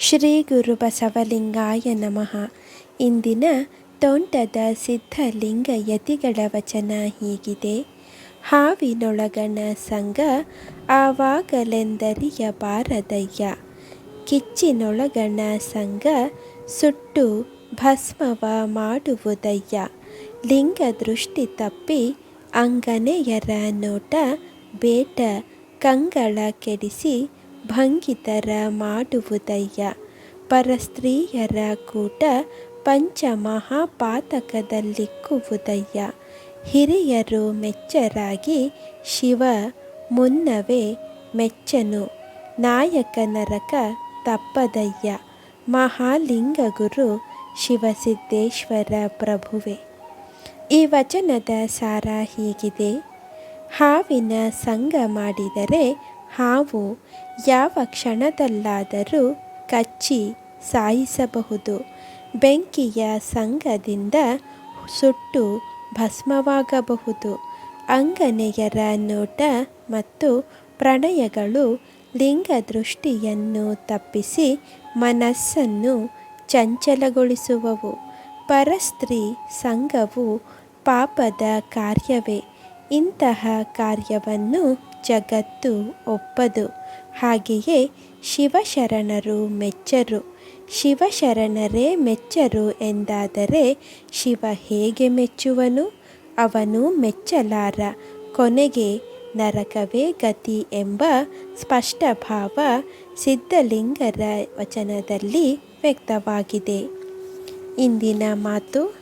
ಶ್ರೀ ಗುರು ಬಸವಲಿಂಗಾಯ ನಮಃ. ಇಂದಿನ ತೋಂಟದ ಸಿದ್ಧಲಿಂಗ ಯತಿಗಳ ವಚನ ಹೀಗಿದೆ. ಹಾವಿನೊಳಗಣ ಸಂಗ ಆವಾಗಲೆಂದರಿಯ ಬಾರದಯ್ಯ. ಕಿಚ್ಚಿನೊಳಗಣ ಸಂಗ ಸುಟ್ಟು ಭಸ್ಮವ ಮಾಡುವುದಯ್ಯ. ಲಿಂಗ ದೃಷ್ಟಿ ತಪ್ಪಿ ಅಂಗನೆಯರ ನೋಟ ಬೇಟ ಕಂಗಳ ಕೆಡಿಸಿ ಭಂಗಿತರ ಮಾಡುವುದಯ್ಯ. ಪರಸ್ತ್ರೀಯರ ಕೂಟ ಪಂಚಮಹಾಪಾತಕದಲ್ಲಿಕ್ಕುವುದಯ್ಯ. ಹಿರಿಯರು ಮೆಚ್ಚರಾಗಿ ಶಿವ ಮುನ್ನವೇ ಮೆಚ್ಚನು. ನಾಯಕ ನರಕ ತಪ್ಪದಯ್ಯ. ಮಹಾಲಿಂಗಗುರು ಶಿವಸಿದ್ದೇಶ್ವರ ಪ್ರಭುವೆ. ಈ ವಚನದ ಸಾರ ಹೀಗಿದೆ. ಹಾವಿನ ಸಂಗ ಮಾಡಿದರೆ ಹಾವು ಯಾವ ಕ್ಷಣದಲ್ಲಾದರೂ ಕಚ್ಚಿ ಸಾಯಿಸಬಹುದು. ಬೆಂಕಿಯ ಸಂಗದಿಂದ ಸುಟ್ಟು ಭಸ್ಮವಾಗಬಹುದು. ಅಂಗನೆಯರ ನೋಟ ಮತ್ತು ಪ್ರಣಯಗಳು ಲಿಂಗ ದೃಷ್ಟಿಯನ್ನು ತಪ್ಪಿಸಿ ಮನಸ್ಸನ್ನು ಚಂಚಲಗೊಳಿಸುವವು. ಪರಸ್ತ್ರೀ ಸಂಘವು ಪಾಪದ ಕಾರ್ಯವೇ. ಇಂತಹ ಕಾರ್ಯವನ್ನು ಜಗತ್ತು ಒಪ್ಪದು. ಹಾಗೆಯೇ ಶಿವಶರಣರು ಮೆಚ್ಚರು. ಶಿವಶರಣರೇ ಮೆಚ್ಚರು ಎಂದಾದರೆ ಶಿವ ಹೇಗೆ ಮೆಚ್ಚುವನು? ಅವನು ಮೆಚ್ಚಲಾರ. ಕೊನೆಗೆ ನರಕವೇ ಗತಿ ಎಂಬ ಸ್ಪಷ್ಟ ಭಾವ ಸಿದ್ಧಲಿಂಗರ ವಚನದಲ್ಲಿ ವ್ಯಕ್ತವಾಗಿದೆ. ಇಂದಿನ ಮಾತು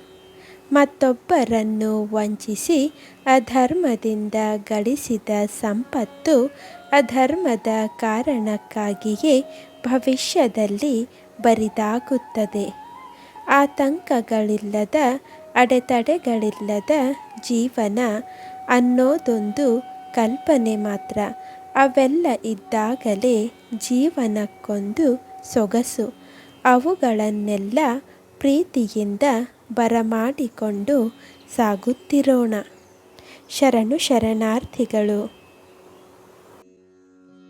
ಮತ್ತೊಬ್ಬರನ್ನು ವಂಚಿಸಿ ಅಧರ್ಮದಿಂದ ಗಳಿಸಿದ ಸಂಪತ್ತು ಅಧರ್ಮದ ಕಾರಣಕ್ಕಾಗಿಯೇ ಭವಿಷ್ಯದಲ್ಲಿ ಬರಿದಾಗುತ್ತದೆ. ಆತಂಕಗಳಿಲ್ಲದ, ಅಡೆತಡೆಗಳಿಲ್ಲದ ಜೀವನ ಅನ್ನೋದೊಂದು ಕಲ್ಪನೆ ಮಾತ್ರ. ಅವೆಲ್ಲ ಇದ್ದಾಗಲೇ ಜೀವನಕ್ಕೊಂದು ಸೊಗಸು. ಅವುಗಳನ್ನೆಲ್ಲ ಪ್ರೀತಿಯಿಂದ ಬರಮಾಡಿಕೊಂಡು ಸಾಗುತ್ತಿರೋಣ. ಶರಣು ಶರಣಾರ್ಥಿಗಳು